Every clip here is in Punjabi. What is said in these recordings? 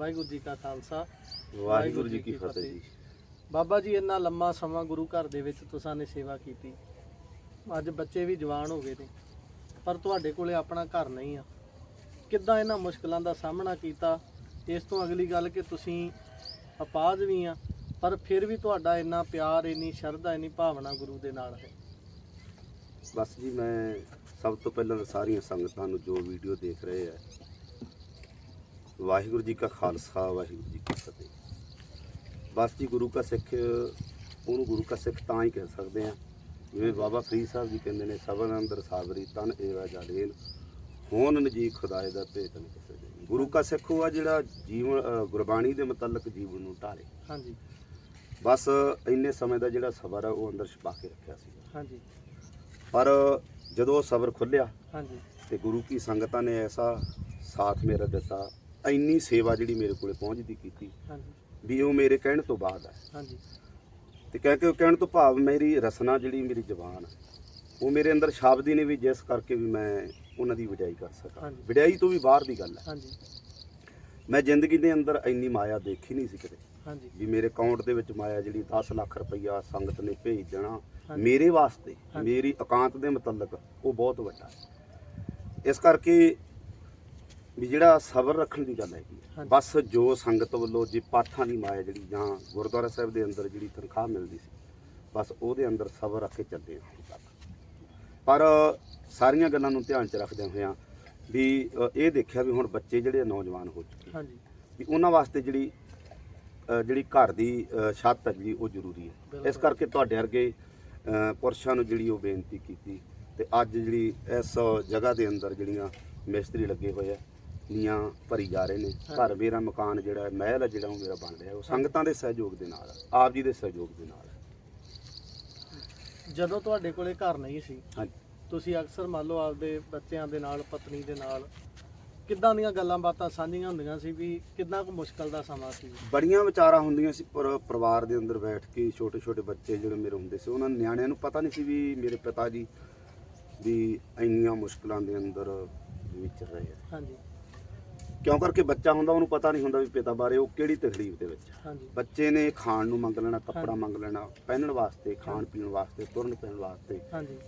ਵਾਹਿਗੁਰੂ ਜੀ ਕਾ ਖਾਲਸਾ ਵਾਹਿਗੁਰੂ ਜੀ ਕੀ ਫਤਿਹ ਜੀ। ਬਾਬਾ ਜੀ ਇੰਨਾ ਲੰਮਾ ਸਮਾਂ ਗੁਰੂ ਘਰ ਦੇ ਵਿੱਚ ਤੁਸਾਂ ਨੇ ਸੇਵਾ ਕੀਤੀ। ਅੱਜ ਬੱਚੇ ਵੀ ਜਵਾਨ ਹੋ ਗਏ ਨੇ ਪਰ ਤੁਹਾਡੇ ਕੋਲੇ ਆਪਣਾ ਘਰ ਨਹੀਂ ਆ। ਕਿੱਦਾਂ ਇਹਨਾਂ ਮੁਸ਼ਕਲਾਂ ਦਾ ਸਾਹਮਣਾ ਕੀਤਾ? ਇਸ ਤੋਂ ਅਗਲੀ ਗੱਲ ਕਿ ਤੁਸੀਂ ਅਪਾਜ ਵੀ ਆ ਪਰ ਫਿਰ ਵੀ ਤੁਹਾਡਾ ਇੰਨਾ ਪਿਆਰ ਇੰਨੀ ਸ਼ਰਧਾ ਇੰਨੀ ਭਾਵਨਾ ਗੁਰੂ ਦੇ ਨਾਲ ਹੈ। ਬਸ ਜੀ ਮੈਂ ਸਭ ਤੋਂ ਪਹਿਲਾਂ ਸਾਰੀਆਂ ਸੰਗਤਾਂ ਨੂੰ ਜੋ ਵੀਡੀਓ ਦੇਖ ਰਹੇ ਆ ਵਾਹਿਗੁਰੂ ਜੀ ਕਾ ਖਾਲਸਾ ਵਾਹਿਗੁਰੂ ਜੀ ਕੀ ਫਤਿਹ। ਬਸ ਜੀ ਗੁਰੂ ਕਾ ਸਿੱਖ ਉਹਨੂੰ ਗੁਰੂ ਕਾ ਸਿੱਖ ਤਾਂ ਹੀ ਕਹਿ ਸਕਦੇ ਆ ਜਿਵੇਂ ਬਾਬਾ ਫਰੀਦ ਸਾਹਿਬ ਜੀ ਕਹਿੰਦੇ ਨੇ ਸਬਨ ਅੰਦਰ ਸਾਬਰੀ ਤਨ ਏਵਾ ਜਾਲੇਨ। ਹੋਣ ਨਜੀਕ ਖੁਦਾਏ ਦਾ ਭੇਤ ਨਹੀਂ ਕਿਸੇ ਦੇ। ਗੁਰੂ ਕਾ ਸਿੱਖ ਉਹ ਆ ਜਿਹੜਾ ਜੀਵਨ ਗੁਰਬਾਣੀ ਦੇ ਮੁਤਲਕ ਜੀਵਨ ਨੂੰ ਢਾਲੇ। ਹਾਂਜੀ। ਬਸ ਇੰਨੇ ਸਮੇਂ ਦਾ ਜਿਹੜਾ ਸਬਰ ਆ ਉਹ ਅੰਦਰ ਛਪਾ ਕੇ ਰੱਖਿਆ ਸੀ। ਹਾਂਜੀ। ਪਰ ਜਦੋਂ ਉਹ ਸਬਰ ਖੁੱਲਿਆ ਹਾਂਜੀ। ਤੇ ਗੁਰੂ ਕੀ ਸੰਗਤਾਂ ਨੇ ਐਸਾ ਸਾਥ ਮੇਰਾ ਦਿੱਤਾ ਇੰਨੀ ਸੇਵਾ ਜਿਹੜੀ ਮੇਰੇ ਕੋਲੇ ਪਹੁੰਚਦੀ ਕੀਤੀ। ਹਾਂਜੀ। ਵੀ ਉਹ ਮੇਰੇ ਕਹਿਣ ਤੋਂ ਬਾਅਦ ਹੈ ਹਾਂਜੀ। ਤੇ ਕਹਿ ਕੇ ਕਹਿਣ ਤੋਂ ਭਾਵ ਮੇਰੀ ਰਸਨਾ ਜਿਹੜੀ ਮੇਰੀ ਜ਼ਬਾਨ ਹੈ ਉਹ ਮੇਰੇ ਅੰਦਰ ਸ਼ਬਦੀ ਨੇ ਵੀ ਜਿਸ ਕਰਕੇ ਵੀ ਮੈਂ ਉਹਨਾਂ ਦੀ ਵਡਿਆਈ ਕਰ ਸਕਾਂ। ਹਾਂਜੀ। ਵਡਿਆਈ ਤੋਂ ਵੀ ਬਾਹਰ ਦੀ ਗੱਲ ਹੈ ਹਾਂਜੀ। ਮੈਂ ਜ਼ਿੰਦਗੀ ਦੇ ਅੰਦਰ ਇੰਨੀ ਮਾਇਆ ਦੇਖੀ ਨਹੀਂ ਸੀ ਕਦੇ ਹਾਂਜੀ। ਵੀ ਮੇਰੇ ਅਕਾਊਂਟ ਦੇ ਵਿੱਚ ਮਾਇਆ ਜਿਹੜੀ 10 ਲੱਖ ਰੁਪਈਆ ਸੰਗਤ ਨੇ ਭੇਜ ਦੇਣਾ ਹਾਂਜੀ। ਮੇਰੇ ਵਾਸਤੇ ਹਾਂਜੀ। ਮੇਰੀ ਇਕਾਂਤ ਦੇ ਮੁਤਲਕ ਉਹ ਬਹੁਤ ਵੱਡਾ। ਹੈ ਇਸ ਕਰਕੇ ਵੀ ਜਿਹੜਾ ਸਬਰ ਰੱਖਣ ਦੀ ਗੱਲ ਹੈਗੀ ਹੈ। ਬਸ ਜੋ ਸੰਗਤ ਵੱਲੋਂ ਜੇ ਪਾਠਾਂ ਦੀ ਮਾਇਆ ਜਿਹੜੀ ਜਾਂ ਗੁਰਦੁਆਰਾ ਸਾਹਿਬ ਦੇ ਅੰਦਰ ਜਿਹੜੀ ਤਨਖਾਹ ਮਿਲਦੀ ਸੀ ਬਸ ਉਹਦੇ ਅੰਦਰ ਸਬਰ ਰੱਖ ਕੇ ਚੱਲੇ ਹਾਂ ਹੁਣ ਤੱਕ। ਪਰ ਸਾਰੀਆਂ ਗੱਲਾਂ ਨੂੰ ਧਿਆਨ 'ਚ ਰੱਖਦਿਆਂ ਹੋਇਆਂ ਵੀ ਅ, ਇਹ ਦੇਖਿਆ ਵੀ ਹੁਣ ਬੱਚੇ ਜਿਹੜੇ ਨੌਜਵਾਨ ਹੋ ਚੁੱਕੇ ਹਾਂਜੀ। ਵੀ ਉਹਨਾਂ ਵਾਸਤੇ ਜਿਹੜੀ ਅ, ਜਿਹੜੀ ਘਰ ਦੀ ਅ, ਛੱਤ ਹੈ ਜਿਹੜੀ ਉਹ ਜ਼ਰੂਰੀ ਹੈ। ਇਸ ਕਰਕੇ ਤੁਹਾਡੇ ਵਰਗੇ ਅ, ਪੁਰਸ਼ਾਂ ਨੂੰ ਜਿਹੜੀ ਉਹ ਬੇਨਤੀ ਕੀਤੀ ਤੇ ਅੱਜ ਜਿਹੜੀ ਇਸ ਜਗ੍ਹਾ ਦੇ ਅੰਦਰ ਜਿਹੜੀਆਂ ਮਿਸਤਰੀ ਲੱਗੇ ਹੋਏ ਆ ਨੀਆਂ ਭਰੀ ਜਾ ਰਹੇ ਨੇ। ਘਰ। ਮੇਰਾ ਮਕਾਨ ਜਿਹੜਾ ਹੈ, ਮਹਿਲ ਹੈ ਜਿਹੜਾ ਉਹ ਮੇਰਾ ਬਣ ਰਿਹਾ। ਉਹ ਸੰਗਤਾਂ ਦੇ ਸਹਿਯੋਗ ਦੇ ਨਾਲ ਆਪ ਜੀ ਦੇ ਸਹਿਯੋਗ ਦੇ ਨਾਲ। ਜਦੋਂ ਤੁਹਾਡੇ ਕੋਲੇ ਘਰ ਨਹੀਂ ਸੀ ਹਾਂਜੀ। ਤੁਸੀਂ ਅਕਸਰ ਮੰਨ ਲਓ ਆਪਦੇ ਬੱਚਿਆਂ ਦੇ ਨਾਲ ਪਤਨੀ ਦੇ ਨਾਲ ਕਿੱਦਾਂ ਦੀਆਂ ਗੱਲਾਂ ਬਾਤਾਂ ਸਾਂਝੀਆਂ ਹੁੰਦੀਆਂ ਸੀ ਵੀ ਕਿੰਨਾ ਕੁ ਮੁਸ਼ਕਲ ਦਾ ਸਮਾਂ ਸੀ? ਬੜੀਆਂ ਵਿਚਾਰਾਂ ਹੁੰਦੀਆਂ ਸੀ ਪਰ ਪਰਿਵਾਰ ਦੇ ਅੰਦਰ ਬੈਠ ਕੇ ਛੋਟੇ ਛੋਟੇ ਬੱਚੇ ਜਿਹੜੇ ਮੇਰੇ ਹੁੰਦੇ ਸੀ ਉਹਨਾਂ ਨਿਆਣਿਆਂ ਨੂੰ ਪਤਾ ਨਹੀਂ ਸੀ ਵੀ ਮੇਰੇ ਪਿਤਾ ਜੀ ਵੀ ਇੰਨੀਆਂ ਮੁਸ਼ਕਲਾਂ ਦੇ ਅੰਦਰ ਵਿਚਰ ਰਹੇ ਆ। ਹਾਂਜੀ। ਕਿਉਂ ਕਰਕੇ ਬੱਚਾ ਹੁੰਦਾ ਉਹਨੂੰ ਪਤਾ ਨਹੀਂ ਹੁੰਦਾ ਵੀ ਪਿਤਾ ਬਾਰੇ ਉਹ ਕਿਹੜੀ ਤਕਲੀਫ ਦੇ ਵਿੱਚ। ਹਾਂਜੀ। ਬੱਚੇ ਨੇ ਖਾਣ ਨੂੰ ਮੰਗ ਲੈਣਾ ਕੱਪੜਾ। ਮੰਗ ਲੈਣਾ ਪਹਿਨਣ ਵਾਸਤੇ ਖਾਣ ਪੀਣ ਵਾਸਤੇ ਤੁਰਨ ਫਿਰਨ ਵਾਸਤੇ। ਹਾਂਜੀ।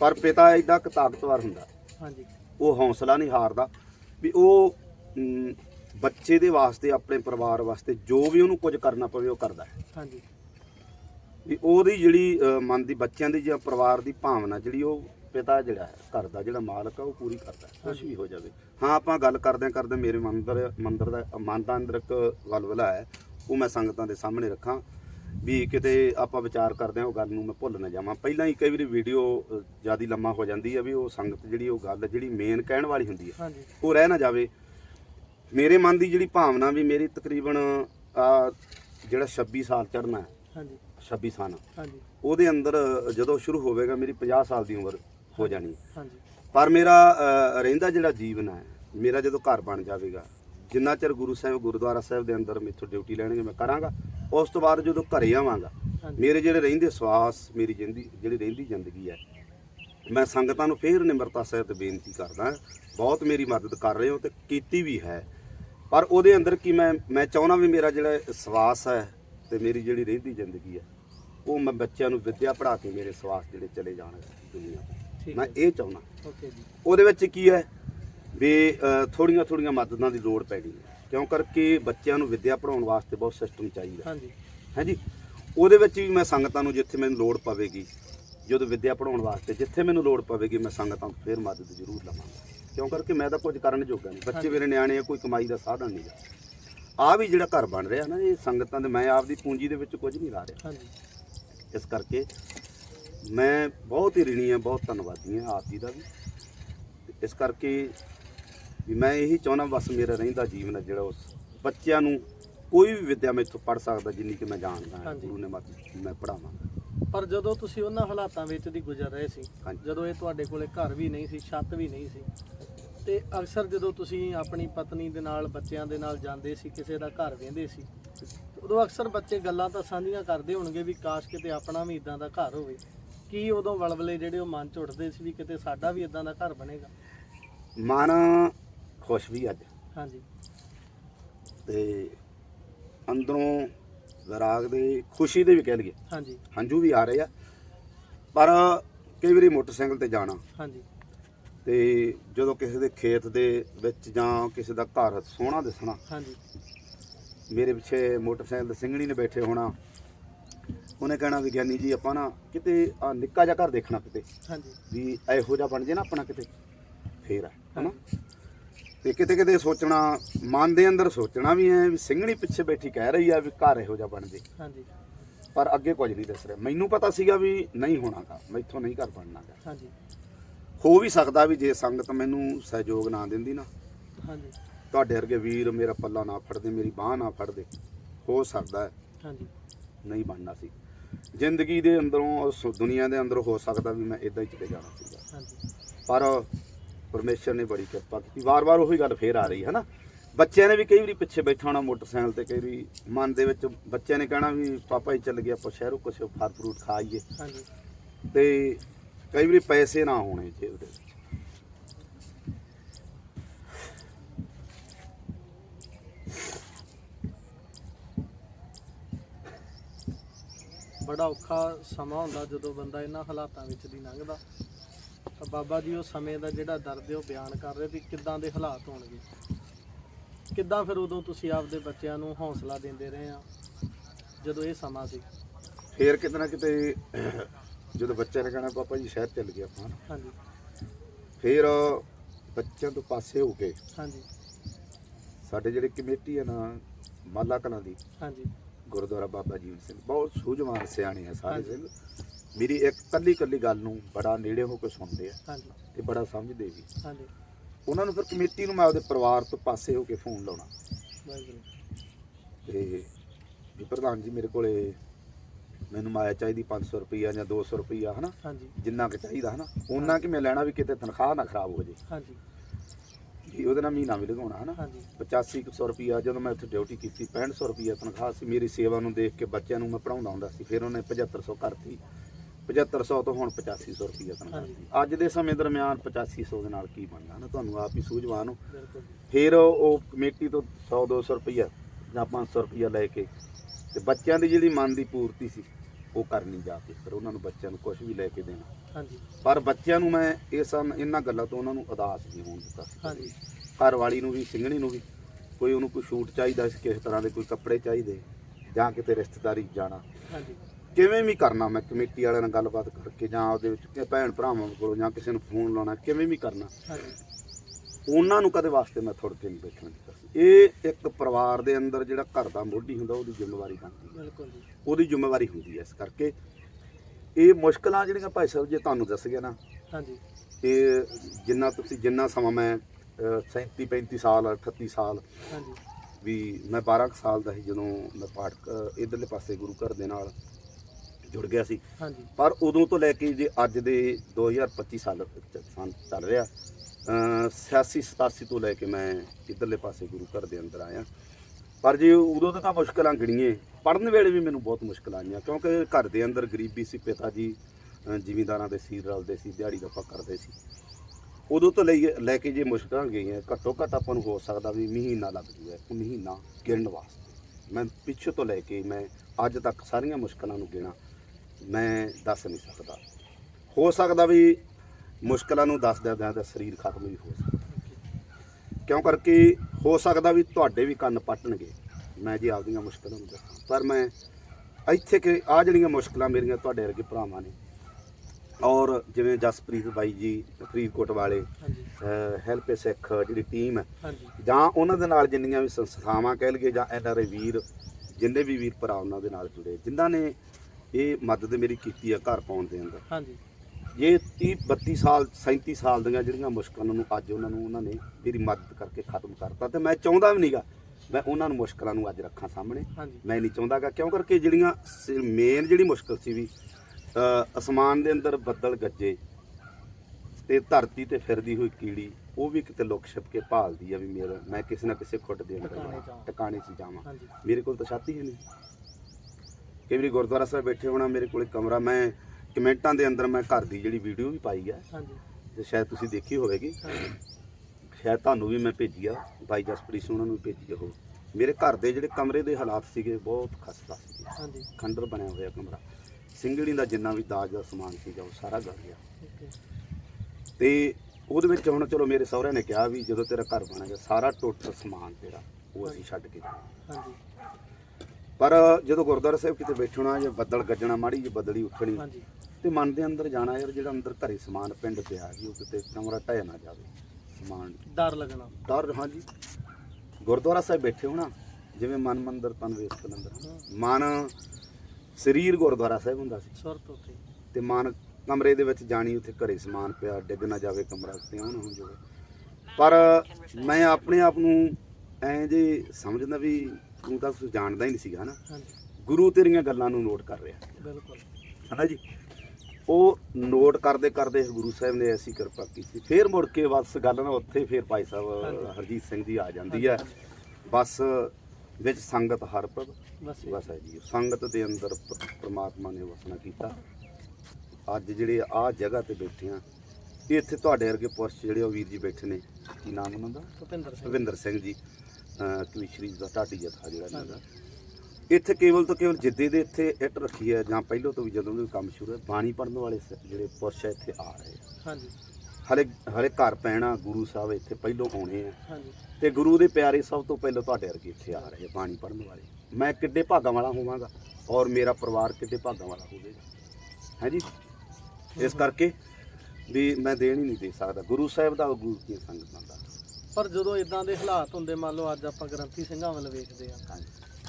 ਪਰ ਪਿਤਾ ਐਡਾ ਕੁ ਤਾਕਤਵਰ ਹੁੰਦਾ। ਹਾਂਜੀ। ਉਹ ਹੌਸਲਾ ਨਹੀਂ ਹਾਰਦਾ ਵੀ ਉਹ ਅਮ, ਬੱਚੇ ਦੇ ਵਾਸਤੇ ਆਪਣੇ ਪਰਿਵਾਰ ਵਾਸਤੇ ਜੋ ਵੀ ਉਹਨੂੰ ਕੁਝ ਕਰਨਾ ਪਵੇ ਉਹ ਕਰਦਾ ਹੈ। ਹਾਂਜੀ। ਵੀ ਉਹਦੀ ਜਿਹੜੀ ਅ, ਮਨ ਦੀ ਬੱਚਿਆਂ ਦੀ ਜਾਂ ਪਰਿਵਾਰ ਦੀ ਭਾਵਨਾ ਜਿਹੜੀ ਉਹ ਪਿਤਾ ਜਿਹੜਾ ਹੈ ਘਰ ਦਾ ਜਿਹੜਾ ਮਾਲਕ ਆ ਉਹ ਪੂਰੀ ਕਰਦਾ ਹੈ ਕੁਝ। ਵੀ ਹੋ ਜਾਵੇ। ਹਾਂ ਆਪਾਂ ਗੱਲ ਕਰਦੇ ਕਰਦੇ ਮੇਰੇ ਮੰਦਰ ਮੰਦਰ ਦਾ ਮਨ ਦਾ ਅੰਦਰ ਇੱਕ ਵਲਵਲਾ ਹੈ ਉਹ ਮੈਂ ਸੰਗਤਾਂ ਦੇ ਸਾਹਮਣੇ ਰੱਖਾਂ। ਵੀ ਕਿਤੇ ਆਪਾਂ ਵਿਚਾਰ ਕਰਦੇ ਹਾਂ ਉਹ ਗੱਲ ਨੂੰ ਮੈਂ ਭੁੱਲ ਨਾ ਜਾਵਾਂ। ਪਹਿਲਾਂ ਹੀ ਕਈ ਵਾਰੀ ਵੀਡੀਓ ਜ਼ਿਆਦਾ ਲੰਮਾ ਹੋ ਜਾਂਦੀ ਹੈ ਵੀ ਉਹ ਸੰਗਤ ਜਿਹੜੀ ਉਹ ਗੱਲ ਜਿਹੜੀ ਮੇਨ ਕਹਿਣ ਵਾਲੀ ਹੁੰਦੀ ਹੈ। ਉਹ ਰਹਿ ਨਾ ਜਾਵੇ। ਮੇਰੇ ਮਨ ਦੀ ਜਿਹੜੀ ਭਾਵਨਾ ਵੀ ਮੇਰੀ ਤਕਰੀਬਨ ਆ ਜਿਹੜਾ 26 ਸਾਲ ਚੜ੍ਹਨਾ ਹੈ ਹਾਂਜੀ। 26 ਸਾਲ। ਹਾਂਜੀ। ਉਹਦੇ ਅੰਦਰ ਜਦੋਂ ਸ਼ੁਰੂ ਹੋਵੇਗਾ ਮੇਰੀ 50 ਸਾਲ ਦੀ ਉਮਰ ਹੋ ਜਾਣੀ ਹਾਂਜੀ। ਪਰ ਮੇਰਾ ਰਹਿੰਦਾ ਜਿਹੜਾ ਜੀਵਨ ਹੈ ਮੇਰਾ ਜਦੋਂ ਘਰ ਬਣ ਜਾਵੇਗਾ ਜਿੰਨਾ ਚਿਰ ਗੁਰੂ ਸਾਹਿਬ ਗੁਰਦੁਆਰਾ ਸਾਹਿਬ ਦੇ ਅੰਦਰ ਮੇਥੋਂ ਡਿਊਟੀ ਲੈਣਗੇ ਮੈਂ ਕਰਾਂਗਾ। ਉਸ ਤੋਂ ਬਾਅਦ ਜਦੋਂ ਘਰੇ ਆਵਾਂਗਾ ਮੇਰੇ ਜਿਹੜੇ ਰਹਿੰਦੇ ਸਵਾਸ ਮੇਰੀ ਜਿੰਦੀ ਜਿਹੜੀ ਰਹਿੰਦੀ ਜ਼ਿੰਦਗੀ ਹੈ ਮੈਂ ਸੰਗਤਾਂ ਨੂੰ ਫੇਰ ਨਿਮਰਤਾ ਸਹਿਤ ਬੇਨਤੀ ਕਰਦਾ ਬਹੁਤ ਮੇਰੀ ਮਦਦ ਕਰ ਰਹੇ ਹੋ ਤੇ ਕੀਤੀ ਵੀ ਹੈ। ਪਰ ਉਹਦੇ ਅੰਦਰ ਕੀ ਮੈਂ ਮੈਂ ਚਾਹੁੰਦਾ ਵੀ ਮੇਰਾ ਜਿਹੜਾ ਸਵਾਸ ਹੈ ਤੇ ਮੇਰੀ ਜਿਹੜੀ ਰਹਿੰਦੀ ਜ਼ਿੰਦਗੀ ਹੈ ਉਹ ਮੈਂ ਬੱਚਿਆਂ ਨੂੰ ਵਿੱਦਿਆ ਪੜ੍ਹਾ ਕੇ ਮੇਰੇ ਸਵਾਸ ਜਿਹੜੇ ਚਲੇ ਜਾਣ ਦੁਨੀਆ ਤੋਂ। ਮੈਂ ਇਹ ਚਾਹੁੰਦਾ। ਓਕੇ ਜੀ। ਉਹਦੇ ਵਿੱਚ ਕੀ ਹੈ? ਵੀ ਥੋੜੀਆਂ ਥੋੜੀਆਂ ਮਦਦਾਂ ਦੀ ਲੋੜ ਪੈਣੀ ਹੈ। ਕਿਉਂ ਕਰਕੇ ਬੱਚਿਆਂ ਨੂੰ ਵਿੱਦਿਆ ਪੜਾਉਣ ਵਾਸਤੇ ਬਹੁਤ ਸਿਸਟਮ ਚਾਹੀਦਾ। ਹਾਂਜੀ। ਹਾਂਜੀ ਉਹਦੇ ਵਿੱਚ ਵੀ ਮੈਂ ਸੰਗਤਾਂ ਨੂੰ ਜਿੱਥੇ ਮੈਨੂੰ ਲੋੜ ਪਵੇਗੀ ਜਦੋਂ ਵਿੱਦਿਆ ਪੜਾਉਣ ਵਾਸਤੇ ਜਿੱਥੇ ਮੈਨੂੰ ਲੋੜ ਪਵੇਗੀ ਮੈਂ ਸੰਗਤਾਂ ਤੋਂ ਫਿਰ ਮਦਦ ਜ਼ਰੂਰ ਲਵਾਂਗਾ। ਕਿਉਂ ਕਰਕੇ ਮੈਂ ਤਾਂ ਕੁਝ ਕਰਨ ਜੋਗਾ ਨਹੀਂ। ਬੱਚੇ। ਮੇਰੇ ਨਿਆਣੇ ਆ ਕੋਈ ਕਮਾਈ ਦਾ ਸਾਧਨ ਨਹੀਂ ਆ ਆ ਵੀ ਜਿਹੜਾ ਘਰ ਬਣ ਰਿਹਾ ਨਾ ਇਹ ਸੰਗਤਾਂ ਦੇ ਮੈਂ ਆਪਦੀ ਪੂੰਜੀ ਦੇ ਵਿੱਚ ਕੁਝ ਨਹੀਂ ਲਾ ਰਿਹਾ। ਹਾਂਜੀ। ਇਸ ਕਰਕੇ ਮੈਂ ਬਹੁਤ ਹੀ ਰਿਣੀ ਹਾਂ ਬਹੁਤ ਧੰਨਵਾਦੀ ਹਾਂ ਆਪ ਜੀ ਦਾ ਵੀ ਇਸ ਕਰਕੇ ਵੀ ਮੈਂ ਇਹੀ ਚਾਹੁੰਦਾ ਬਸ ਮੇਰਾ ਰਹਿੰਦਾ ਜੀਵਨ ਹੈ ਜਿਹੜਾ ਉਸ ਬੱਚਿਆਂ ਨੂੰ ਕੋਈ ਵੀ ਵਿੱਦਿਆ ਮੈਥੋਂ ਪੜ ਸਕਦਾ ਜਿੰਨੀ ਕਿ ਮੈਂ ਜਾਣਦਾ। ਗੁਰੂ ਨੇ ਮਤ ਮੈਂ ਪੜਾਵਾਂਗਾ ਪਰ ਜਦੋਂ ਤੁਸੀਂ ਉਹਨਾਂ ਹਾਲਾਤਾਂ ਵਿੱਚ ਦੀ ਗੁਜ਼ਰ ਰਹੇ ਸੀ। ਜਦੋਂ ਇਹ ਤੁਹਾਡੇ ਕੋਲੇ ਘਰ ਵੀ ਨਹੀਂ ਸੀ ਛੱਤ ਵੀ ਨਹੀਂ ਸੀ ਤੇ ਅਕਸਰ ਜਦੋਂ ਤੁਸੀਂ ਆਪਣੀ ਪਤਨੀ ਦੇ ਨਾਲ ਬੱਚਿਆਂ ਦੇ ਨਾਲ ਜਾਂਦੇ ਸੀ ਕਿਸੇ ਦਾ ਘਰ ਵੇਂਦੇ ਸੀ ਉਦੋਂ ਅਕਸਰ ਬੱਚੇ ਗੱਲਾਂ ਤਾਂ ਸਾਂਝੀਆਂ ਕਰਦੇ ਹੋਣਗੇ ਵੀ ਕਾਸ਼ ਕਿਤੇ ਆਪਣਾ ਵੀ ਇਦਾਂ ਦਾ ਘਰ ਹੋਵੇ ਕੀ ਉਦੋਂ ਵਲਵਲੇ ਜਿਹੜੇ ਉਹ ਮਨ ਚ ਉੱਠਦੇ ਸੀ ਵੀ ਕਿਤੇ ਸਾਡਾ ਵੀ ਇਦਾਂ ਦਾ ਘਰ ਬਣੇਗਾ? ਮਨ ਖੁਸ਼ ਵੀ ਅੱਜ। ਹਾਂਜੀ। ਤੇ ਅੰਦਰੋਂ ਵਿਰਾਗ ਦੇ ਖੁਸ਼ੀ ਦੇ ਵੀ ਕਹਿ ਲਈਏ। ਹਾਂਜੀ। ਹੰਝੂ ਵੀ ਆ ਰਹੇ ਆ। ਪਰ ਕਈ ਵਾਰੀ ਮੋਟਰਸਾਈਕਲ ਤੇ ਜਾਣਾ। ਹਾਂਜੀ। ਤੇ ਜਦੋਂ ਕਿਸੇ ਦੇ ਖੇਤ ਦੇ ਵਿੱਚ ਜਾਂ ਕਿਸੇ ਦਾ ਘਰ ਸੋਹਣਾ ਦਿਸਣਾ। ਹਾਂਜੀ। ਮੇਰੇ ਪਿੱਛੇ ਮੋਟਰਸਾਈਕਲ ਤੇ ਸਿੰਘਣੀ ਨੇ ਬੈਠੇ ਹੋਣਾ। ਉਹਨੇ ਕਹਿਣਾ ਵਿਗਿਆਨੀ ਜੀ ਆਪਾਂ ਨਾ ਕਿਤੇ ਆ ਨਿੱਕਾ ਜਿਹਾ ਘਰ ਦੇਖਣਾ ਕਿਤੇ। ਹਾਂਜੀ। ਵੀ ਇਹੋ ਜਿਹਾ ਬਣ ਜੇ ਨਾ ਆਪਣਾ ਕਿਤੇ। ਫੇਰ ਆ ਹਨਾ? ਤੇ ਕਿਤੇ ਕਿਤੇ ਸੋਚਣਾ ਮਨ ਦੇ ਅੰਦਰ ਸੋਚਣਾ ਵੀ ਐ ਵੀ ਸਿੰਘਣੀ ਪਿੱਛੇ ਬੈਠੀ ਕਹਿ ਰਹੀ ਆ ਵੀ ਘਰ ਇਹੋ ਜਿਹਾ ਬਣ ਜੇ। ਹਾਂਜੀ। ਪਰ ਅੱਗੇ ਕੁਝ ਨਹੀਂ ਦੱਸ ਰਿਹਾ। ਮੈਨੂੰ ਪਤਾ ਸੀਗਾ ਵੀ ਨਹੀਂ ਹੋਣਾਗਾ ਮੈਥੋਂ ਨਹੀਂ ਘਰ ਬਣਨਾਗਾ। ਹਾਂਜੀ। ਹੋ ਵੀ ਸਕਦਾ ਵੀ ਜੇ ਸੰਗਤ ਮੈਨੂੰ ਸਹਿਯੋਗ ਨਾ ਦਿੰਦੀ ਨਾ। ਹਾਂਜੀ। ਤੁਹਾਡੇ ਵਰਗੇ ਵੀਰ ਮੇਰਾ ਪੱਲਾ ਨਾ ਫੜਦੇ ਮੇਰੀ ਬਾਹ ਨਾ ਫੜਦੇ ਹੋ ਸਕਦਾ ਹੈ ਹਾਂਜੀ। ਨਹੀਂ ਬਣਨਾ ਸੀ। ਜ਼ਿੰਦਗੀ ਦੇ ਅੰਦਰੋਂ ਉਸ ਦੁਨੀਆ ਦੇ ਅੰਦਰ ਹੋ ਸਕਦਾ ਵੀ ਮੈਂ ਇਦਾਂ ਹੀ ਚਲੇ ਜਾਣਾ ਸੀਗਾ। ਹਾਂਜੀ। ਪਰ ਪਰਮੇਸ਼ਰ ਨੇ ਬੜੀ ਕਿਰਪਾ ਕੀਤੀ। ਵਾਰ-ਵਾਰ ਉਹੀ ਗੱਲ ਫੇਰ ਆ ਰਹੀ ਹੈ ਨਾ। ਬੱਚਿਆਂ ਨੇ ਵੀ ਕਈ ਵਾਰੀ ਪਿੱਛੇ ਬੈਠਾ ਹੋਣਾ ਮੋਟਰਸਾਈਕਲ ਤੇ ਕਈ ਵਾਰੀ ਮਨ ਦੇ ਵਿੱਚ ਬੱਚਿਆਂ ਨੇ ਕਹਿਣਾ ਵੀ ਪਾਪਾ ਹੀ ਚੱਲ ਗਿਆ ਆਪਾਂ ਸ਼ਹਿਰੋਂ ਕੁਛ ਫਲ ਫਰੂਟ ਖਾ ਆਈਏ। ਹਾਂਜੀ। ਤੇ ਕਈ ਵਾਰੀ ਪੈਸੇ ਨਾ ਹੋਣੇ ਜੇਬ ਦੇ ਵਿੱਚ। ਬੜਾ ਔਖਾ ਸਮਾਂ ਹੁੰਦਾ ਜਦੋਂ ਬੰਦਾ ਇਹਨਾਂ ਹਾਲਾਤਾਂ ਵਿੱਚ ਦੀ ਲੰਘਦਾ। ਤਾਂ ਬਾਬਾ ਜੀ ਉਹ ਸਮੇਂ ਦਾ ਜਿਹੜਾ ਦਰਦ ਉਹ ਬਿਆਨ ਕਰ ਰਹੇ ਵੀ ਕਿੱਦਾਂ ਦੇ ਹਾਲਾਤ ਹੋਣਗੇ। ਕਿੱਦਾਂ ਫਿਰ ਉਦੋਂ ਤੁਸੀਂ ਆਪਦੇ ਬੱਚਿਆਂ ਨੂੰ ਹੌਸਲਾ ਦਿੰਦੇ ਰਹੇ ਆ? ਜਦੋਂ ਇਹ ਸਮਾਂ ਸੀ। ਫੇਰ ਕਿਤੇ ਨਾ ਕਿਤੇ ਜਦੋਂ ਬੱਚਿਆਂ ਨੇ ਕਹਿਣਾ ਪਾਪਾ ਜੀ ਸ਼ਹਿਰ ਚੱਲ ਗਏ ਆਪਾਂ। ਹਾਂਜੀ। ਫੇਰ ਬੱਚਿਆਂ ਤੋਂ ਪਾਸੇ ਹੋ ਕੇ ਹਾਂਜੀ। ਸਾਡੇ ਜਿਹੜੇ ਕਮੇਟੀ ਹੈ ਨਾ ਮਾਲਾ ਕਲਾਂ ਦੀ ਹਾਂਜੀ। ਗੁਰਦੁਆਰਾ ਬਾਬਾ ਜੀਵਨ ਸਿੰਘ। ਬਹੁਤ ਸੂਝਵਾਨ ਸਿਆਣੇ ਆ ਸਾਰੇ। ਸਿੰਘ। ਮੇਰੀ ਇੱਕ ਕੱਲੀ ਕੱਲੀ ਗੱਲ ਨੂੰ ਬੜਾ ਨੇੜੇ ਹੋ ਕੇ ਸੁਣਦੇ ਆ ਹਾਂਜੀ। ਤੇ ਬੜਾ ਸਮਝਦੇ ਵੀ। ਹਾਂਜੀ। ਉਹਨਾਂ ਨੂੰ ਫਿਰ ਕਮੇਟੀ ਨੂੰ ਮੈਂ ਆਪਦੇ ਪਰਿਵਾਰ ਤੋਂ ਪਾਸੇ ਹੋ ਕੇ ਫੋਨ ਲਾਉਣਾ। ਤੇ ਵੀ ਪ੍ਰਧਾਨ ਜੀ ਮੇਰੇ ਕੋਲੇ ਮੈਨੂੰ ਮਾਇਆ ਚਾਹੀਦੀ 500 ਰੁਪਈਆ ਜਾਂ 200 ਰੁਪਈਆ ਹਨਾ? ਜਿੰਨਾ ਕੁ ਚਾਹੀਦਾ ਹਨਾ? ਉਹਨਾਂ ਕਿ ਮੈਂ ਲੈਣਾ ਵੀ ਕਿਤੇ ਤਨਖਾਹ ਨਾ ਖਰਾਬ ਹੋ ਜੇ। ਹਾਂਜੀ। ਵੀ ਉਹਦੇ ਨਾਲ ਮਹੀਨਾ ਵੀ ਲਗਾਉਣਾ ਹਨਾ? ਹਾਂਜੀ। 8500 ਰੁਪਈਆ ਜਦੋਂ ਮੈਂ ਉੱਥੇ ਡਿਊਟੀ ਕੀਤੀ 6500 ਰੁਪਈਆ ਤਨਖਾਹ ਸੀ ਮੇਰੀ ਸੇਵਾ ਨੂੰ ਦੇਖ ਕੇ ਬੱਚਿਆਂ ਨੂੰ ਮੈਂ ਪੜਾਉਂਦਾ ਹੁੰਦਾ ਸੀ ਫਿਰ ਉਹਨੇ 7500 ਕਰਤੀ। 7500 ਤੋਂ ਹੁਣ 8500 ਰੁਪਈਆ ਤਨਖਾਹ। ਸੀ। ਅੱਜ ਦੇ ਸਮੇਂ ਦਰਮਿਆਨ 8500 ਦੇ ਨਾਲ ਕੀ ਬਣਨਾ ਨਾ ਤੁਹਾਨੂੰ ਆਪ ਹੀ ਸੂਝਵਾਨ ਹੋ। ਫਿਰ ਉਹ ਕਮੇਟੀ ਤੋਂ 100 200 ਰੁਪਈਆ ਜਾਂ 500 ਰੁਪਈਆ ਲੈ ਕੇ ਤੇ ਬੱਚਿਆਂ ਦੀ ਜਿਹੜੀ ਮਨ ਦੀ ਪੂਰਤੀ ਸੀ ਉਹ ਕਰਨੀ ਜਾ ਕੇ ਫਿਰ ਉਹਨਾਂ ਨੂੰ ਬੱਚਿਆਂ ਨੂੰ ਕੁਝ ਵੀ ਲੈ ਕੇ ਦੇਣਾ। ਹਾਂਜੀ। ਪਰ ਬੱਚਿਆਂ ਨੂੰ ਮੈਂ ਇਹ ਸਨ ਇਹਨਾਂ ਗੱਲਾਂ ਤੋਂ ਉਹਨਾਂ ਨੂੰ ਉਦਾਸ ਨਹੀਂ ਹੋਣ ਦਿੱਤਾ ਹਾਂਜੀ। ਘਰ ਵਾਲੀ ਨੂੰ ਵੀ ਸਿੰਘਣੀ ਨੂੰ ਵੀ ਕੋਈ ਉਹਨੂੰ ਕੋਈ ਸ਼ੂਟ ਚਾਹੀਦਾ ਸੀ ਕਿਸੇ ਤਰ੍ਹਾਂ ਦੇ ਕੋਈ ਕੱਪੜੇ ਚਾਹੀਦੇ ਜਾਂ ਕਿਤੇ ਰਿਸ਼ਤੇਦਾਰੀ ਜਾਣਾ। ਹਾਂਜੀ। ਕਿਵੇਂ ਵੀ ਕਰਨਾ ਮੈਂ ਕਮੇਟੀ ਵਾਲਿਆਂ ਨਾਲ ਗੱਲਬਾਤ ਕਰਕੇ ਜਾਂ ਉਹਦੇ ਵਿੱਚ ਕਿ ਭੈਣ ਭਰਾਵਾਂ ਕੋਲੋਂ ਜਾਂ ਕਿਸੇ ਨੂੰ ਫੋਨ ਲਾਉਣਾ ਕਿਵੇਂ ਵੀ ਕਰਨਾ। ਹਾਂਜੀ। ਉਹਨਾਂ ਨੂੰ ਕਦੇ ਵਾਸਤੇ ਮੈਂ ਥੋੜ ਕੇ ਨਹੀਂ ਬੈਠਣ ਦਿੱਤਾ ਇਹ ਇੱਕ ਪਰਿਵਾਰ ਦੇ ਅੰਦਰ ਜਿਹੜਾ ਘਰ ਦਾ ਮੋਢੀ ਹੁੰਦਾ ਉਹਦੀ ਜ਼ਿੰਮੇਵਾਰੀ ਬਣਦੀ ਹੈ। ਬਿਲਕੁਲ ਜੀ। ਉਹਦੀ ਜ਼ਿੰਮੇਵਾਰੀ ਹੁੰਦੀ ਹੈ ਇਸ ਕਰਕੇ। ਇਹ ਮੁਸ਼ਕਲਾਂ ਜਿਹੜੀਆਂ ਭਾਈ ਸਾਹਿਬ ਜੇ ਤੁਹਾਨੂੰ ਦੱਸ ਗਿਆ ਨਾ। ਹਾਂਜੀ। ਇਹ ਜਿੰਨਾ ਤੁਸੀਂ ਜਿੰਨਾ ਸਮਾਂ ਮੈਂ ਅਹ, 37 35 ਸਾਲ 38 ਸਾਲ ਹਾਂਜੀ। ਵੀ ਮੈਂ 12 ਕੁ ਸਾਲ ਦਾ ਸੀ ਜਦੋਂ ਮੈਂ ਪਾਠ ਇਧਰਲੇ ਪਾਸੇ ਗੁਰੂ ਘਰ ਦੇ ਨਾਲ ਜੁੜ ਗਿਆ ਸੀ। ਹਾਂਜੀ। ਪਰ ਉਦੋਂ ਤੋਂ ਲੈ ਕੇ ਜੇ ਅੱਜ ਦੇ 2025 ਸਾਲ ਸਾਲ ਚੱਲ ਰਿਹਾ 86 87 ਤੋਂ ਲੈ ਕੇ ਮੈਂ ਇਧਰਲੇ ਪਾਸੇ ਗੁਰੂ ਘਰ ਦੇ ਅੰਦਰ ਆਇਆ। ਪਰ ਜੇ ਉਦੋਂ ਤਾਂ ਮੁਸ਼ਕਲਾਂ ਗਿਣੀਏ ਪੜਨ ਵੇਲੇ ਵੀ ਮੈਨੂੰ ਬਹੁਤ ਮੁਸ਼ਕਲਾਂ ਆਈਆਂ ਕਿਉਂਕਿ ਘਰ ਦੇ ਅੰਦਰ ਗਰੀਬੀ ਸੀ ਪਿਤਾ ਜੀ ਜ਼ਿਮੀਂਦਾਰਾਂ ਦੇ ਸੀ ਰਲਦੇ ਸੀ ਦਿਹਾੜੀ ਦਾ ਕਰਦੇ ਸੀ। ਉਦੋਂ ਤੋਂ ਲਈ ਲੈ ਕੇ ਜੇ ਮੁਸ਼ਕਲਾਂ ਗਈਆਂ ਘੱਟੋ ਘੱਟ ਆਪਾਂ ਨੂੰ ਹੋ ਸਕਦਾ ਵੀ ਮਹੀਨਾ ਲੱਗ ਜੂਗਾ ਇੱਕ ਮਹੀਨਾ ਗਿਣਨ ਵਾਸਤੇ। ਮੈਂ ਪਿੱਛੇ ਤੋਂ ਲੈ ਕੇ ਮੈਂ ਅੱਜ ਤੱਕ ਸਾਰੀਆਂ ਮੁਸ਼ਕਲਾਂ ਨੂੰ ਗਿਣਾ। ਮੈਂ ਦੱਸ ਨਹੀਂ ਸਕਦਾ। ਹੋ ਸਕਦਾ ਵੀ ਮੁਸ਼ਕਲਾਂ ਨੂੰ ਦੱਸਦਿਆਂ ਦਾ ਸਰੀਰ ਖਤਮ ਵੀ ਹੋ ਸਕਦਾ। ਕਿਉਂ ਕਰਕੇ ਹੋ ਸਕਦਾ ਵੀ ਤੁਹਾਡੇ ਵੀ ਕੰਨ ਪੱਟਣਗੇ। ਮੈਂ ਜੀ ਆਪਦੀਆਂ ਮੁਸ਼ਕਲਾਂ ਨੂੰ ਦੱਸਾਂ। ਪਰ ਮੈਂ ਇੱਥੇ ਕਿ ਆ ਜਿਹੜੀਆਂ ਮੁਸ਼ਕਲਾਂ ਮੇਰੀਆਂ ਤੁਹਾਡੇ ਵਰਗੇ ਭਰਾਵਾਂ ਨੇ ਔਰ ਜਿਵੇਂ ਜਸਪ੍ਰੀਤ ਬਾਈ ਜੀ ਫਰੀਦਕੋਟ ਵਾਲੇ ਹੈਲਪ ਸਿੱਖ ਜਿਹੜੀ ਟੀਮ ਹੈ ਜਾਂ ਉਹਨਾਂ ਦੇ ਨਾਲ ਜਿੰਨੀਆਂ ਵੀ ਸੰਸਥਾਵਾਂ ਕਹਿ ਲਈਏ ਜਾਂ ਐਨ ਆਰ ਆਈ ਵੀਰ ਜਿੰਨੇ ਵੀ ਵੀਰ ਭਰਾ ਉਹਨਾਂ ਦੇ ਨਾਲ ਜੁੜੇ ਜਿਨ੍ਹਾਂ ਨੇ ਇਹ ਮਦਦ ਮੇਰੀ ਕੀਤੀ ਆ ਘਰ ਪਾਉਣ ਦੇ ਅੰਦਰ। ਹਾਂਜੀ। ਇਹ 30 32 ਸਾਲ 37 ਸਾਲ ਦੀਆਂ ਜਿਹੜੀਆਂ ਮੁਸ਼ਕਲਾਂ ਨੂੰ ਅੱਜ ਉਹਨਾਂ ਨੂੰ ਉਹਨਾਂ ਨੇ ਮੇਰੀ ਮਦਦ ਕਰਕੇ ਖਤਮ ਕਰਤਾ ਤੇ ਮੈਂ ਚਾਹੁੰਦਾ ਵੀ ਨਹੀਂਗਾ ਮੈਂ ਉਹਨਾਂ ਨੂੰ ਮੁਸ਼ਕਲਾਂ ਨੂੰ ਅੱਜ ਰੱਖਾਂ ਸਾਹਮਣੇ। ਮੈਂ ਨਹੀਂ ਚਾਹੁੰਦਾਗਾ ਕਿਉਂ? ਕਰਕੇ ਜਿਹੜੀਆਂ ਮੇਨ ਜਿਹੜੀ ਮੁਸ਼ਕਲ ਸੀ ਵੀ ਅਸਮਾਨ ਦੇ ਅੰਦਰ ਬੱਦਲ ਗੱਜੇ ਤੇ ਧਰਤੀ ਤੇ ਫਿਰਦੀ ਹੋਈ ਕੀੜੀ ਉਹ ਵੀ ਕਿਤੇ ਲੁਕ ਛਿਪ ਕੇ ਭਾਲਦੀ ਆ ਵੀ ਮੇਰਾ ਮੈਂ ਕਿਸੇ ਨਾ ਕਿਸੇ ਖੁੱਟ ਦੇ ਅੰਦਰ ਟਿਕਾਣੇ 'ਚ ਜਾਵਾਂ। ਮੇਰੇ ਕੋਲ ਤਾਂ ਛਾਤੀ ਹੈ ਨਹੀਂ। ਕਈ ਵਾਰੀ ਗੁਰਦੁਆਰਾ ਸਾਹਿਬ ਬੈਠੇ ਹੋਣਾ ਮੇਰੇ ਕੋਲ ਕਮਰਾ ਮੈਂ ਕਮੈਂਟਾਂ ਦੇ ਅੰਦਰ ਮੈਂ ਘਰ ਦੀ ਜਿਹੜੀ ਵੀਡੀਓ ਵੀ ਪਾਈ ਆ ਹਾਂਜੀ। ਤੇ ਸ਼ਾਇਦ ਤੁਸੀਂ ਦੇਖੀ ਹੋਵੇਗੀ। ਹਾਂਜੀ। ਸ਼ਾਇਦ ਤੁਹਾਨੂੰ ਵੀ ਮੈਂ ਭੇਜੀ ਆ ਬਾਈ ਜਸਪ੍ਰੀਤ ਸਿੰਘ ਉਹਨਾਂ ਨੂੰ ਭੇਜੀ ਉਹ। ਮੇਰੇ ਘਰ ਦੇ ਜਿਹੜੇ ਕਮਰੇ ਦੇ ਹਾਲਾਤ ਸੀਗੇ ਬਹੁਤ ਖਸਤਾ ਸੀਗੇ। ਹਾਂਜੀ। ਖੰਡਰ ਬਣਿਆ ਹੋਇਆ ਕਮਰਾ। ਸਿੰਗੜੀ ਦਾ ਜਿੰਨਾ ਵੀ ਦਾਜ ਦਾ ਸਮਾਨ ਸੀਗਾ ਉਹ ਸਾਰਾ ਗਲ ਗਿਆ। ਤੇ ਉਹਦੇ ਵਿੱਚ ਹੁਣ ਚਲੋ ਮੇਰੇ ਸਹੁਰਿਆਂ ਨੇ ਕਿਹਾ ਵੀ ਜਦੋਂ ਤੇਰਾ ਘਰ ਬਣੇਗਾ ਸਾਰਾ ਟੋਟਲ ਸਮਾਨ ਤੇਰਾ ਉਹ ਅਸੀਂ ਛੱਡ ਕੇ ਜਾਣਾ। ਹਾਂਜੀ। ਪਰ ਜਦੋਂ ਗੁਰਦੁਆਰਾ ਸਾਹਿਬ ਕਿਤੇ ਬੈਠਣਾ ਜਾਂ ਬੱਦਲ ਗੱਜਣਾ ਮਾੜੀ ਜਿਹੀ ਬਦਲੀ ਉੱਠਣੀ ਤੇ ਮਨ ਦੇ ਅੰਦਰ ਜਾਣਾ ਯਾਰ ਜਿਹੜਾ ਅੰਦਰ ਘਰੇ ਸਮਾਨ ਪਿੰਡ ਪਿਆ ਜੀ ਉਹ ਕਿਤੇ ਕਮਰਾ ਢਹਿ ਨਾ ਜਾਵੇ ਸਮਾਨ। ਡਰ ਲੱਗਣਾ। ਡਰ ਹਾਂਜੀ। ਗੁਰਦੁਆਰਾ ਸਾਹਿਬ ਬੈਠੇ ਹੋਣਾ ਜਿਵੇਂ ਮਨ ਮੰਦਰ ਤਨ ਵੇਸ ਕਲੰਦਰ ਮਨ ਸਰੀਰ ਗੁਰਦੁਆਰਾ ਸਾਹਿਬ ਹੁੰਦਾ ਸੀ। ਸੁਰਤ ਉੱਤੇ ਤੇ ਮਨ ਕਮਰੇ ਦੇ ਵਿੱਚ ਜਾਣੀ ਉੱਥੇ ਘਰੇ ਸਮਾਨ ਪਿਆ ਡਿੱਗ ਨਾ ਜਾਵੇ ਕਮਰਾ ਤੇ ਆਉਣ ਹੋ ਜਾਵੇ। ਪਰ ਮੈਂ ਆਪਣੇ ਆਪ ਨੂੰ ਐਂ ਜੇ ਸਮਝਦਾ ਵੀ ਤੂੰ ਤਾਂ ਕੁਛ ਜਾਣਦਾ ਹੀ ਨਹੀਂ ਸੀਗਾ ਨਾ ਗੁਰੂ ਤੇਰੀਆਂ ਗੱਲਾਂ ਨੂੰ ਨੋਟ ਕਰ ਰਿਹਾ। ਬਿਲਕੁਲ। ਹਨਾ ਜੀ? ਉਹ ਨੋਟ ਕਰਦੇ ਕਰਦੇ ਗੁਰੂ ਸਾਹਿਬ ਨੇ ਐਸੀ ਕਿਰਪਾ ਕੀਤੀ। ਫਿਰ ਮੁੜ ਕੇ ਬਸ ਗੱਲ ਨਾ ਉੱਥੇ ਫਿਰ ਭਾਈ ਸਾਹਿਬ। ਹਰਜੀਤ ਸਿੰਘ ਜੀ ਆ ਜਾਂਦੀ ਹੈ ਬਸ ਵਿੱਚ ਸੰਗਤ ਹਰ ਪ੍ਰਭ। ਹੈ ਜੀ। ਸੰਗਤ ਦੇ ਅੰਦਰ ਪ੍ਰਮਾਤਮਾ ਨੇ ਵਸਣਾ ਕੀਤਾ। ਅੱਜ ਜਿਹੜੇ ਆ ਜਗ੍ਹਾ ਤੇ ਬੈਠੇ ਆ ਇੱਥੇ ਤੁਹਾਡੇ ਵਰਗੇ ਪੁਰਸ਼ ਜਿਹੜੇ ਉਹ ਵੀਰ ਜੀ ਬੈਠੇ ਨੇ। ਕੀ ਨਾਮ ਉਹਨਾਂ ਦਾ? ਭੁਪਿੰਦਰ ਸਿੰਘ। ਭਵਿੰਦਰ ਸਿੰਘ ਜੀ। ਕਵੀਸ਼ਰੀ ਦਾ ਢਾਡੀ ਜਥਾ ਜਿਹੜਾ ਇਹਨਾਂ ਦਾ ਇੱਥੇ ਕੇਵਲ ਤੋਂ ਕੇਵਲ ਜਿੱਦੇ ਦੇ ਇੱਥੇ ਇੱਟ ਰੱਖੀ ਹੈ ਜਾਂ ਪਹਿਲਾਂ ਤੋਂ ਵੀ ਜਦੋਂ ਵੀ ਕੰਮ ਸ਼ੁਰੂ ਹੈ ਬਾਣੀ ਪੜਨ ਵਾਲੇ ਸ- ਜਿਹੜੇ ਪੁਰਸ਼ ਹੈ ਇੱਥੇ ਆ ਰਹੇ ਆ। ਹਾਂਜੀ। ਹਲੇ ਹਲੇ ਘਰ ਪੈਣਾ ਗੁਰੂ ਸਾਹਿਬ ਇੱਥੇ ਪਹਿਲੋਂ ਆਉਣੇ ਆ। ਹਾਂਜੀ। ਤੇ ਗੁਰੂ ਦੇ ਪਿਆਰੇ ਸਭ ਤੋਂ ਪਹਿਲਾਂ ਤੁਹਾਡੇ ਵਰਗੇ ਇੱਥੇ ਆ ਰਹੇ ਆ ਬਾਣੀ ਪੜਨ ਵਾਲੇ। ਮੈਂ ਕਿੱਡੇ ਭਾਗਾਂ ਵਾਲਾ ਹੋਵਾਂਗਾ ਔਰ ਮੇਰਾ ਪਰਿਵਾਰ ਕਿੱਡੇ ਭਾਗਾਂ ਵਾਲਾ ਹੋਵੇਗਾ। ਹੈ ਜੀ? ਇਸ ਕਰਕੇ ਵੀ ਮੈਂ ਦੇਣ ਹੀ ਨਹੀਂ ਦੇ ਸਕਦਾ। ਗੁਰੂ ਸਾਹਿਬ ਦਾ ਗੁਰੂ ਦੀ ਸੰਗਤ ਦਾ। ਪਰ ਜਦੋਂ ਇਦਾਂ ਦੇ ਹਾਲਾਤ ਹੁੰਦੇ ਮੰਨ ਲਓ ਅੱਜ ਆਪਾਂ ਗ੍ਰੰਥੀ ਸਿੰਘਾਂ ਵੱਲ ਵੇਖਦੇ ਆ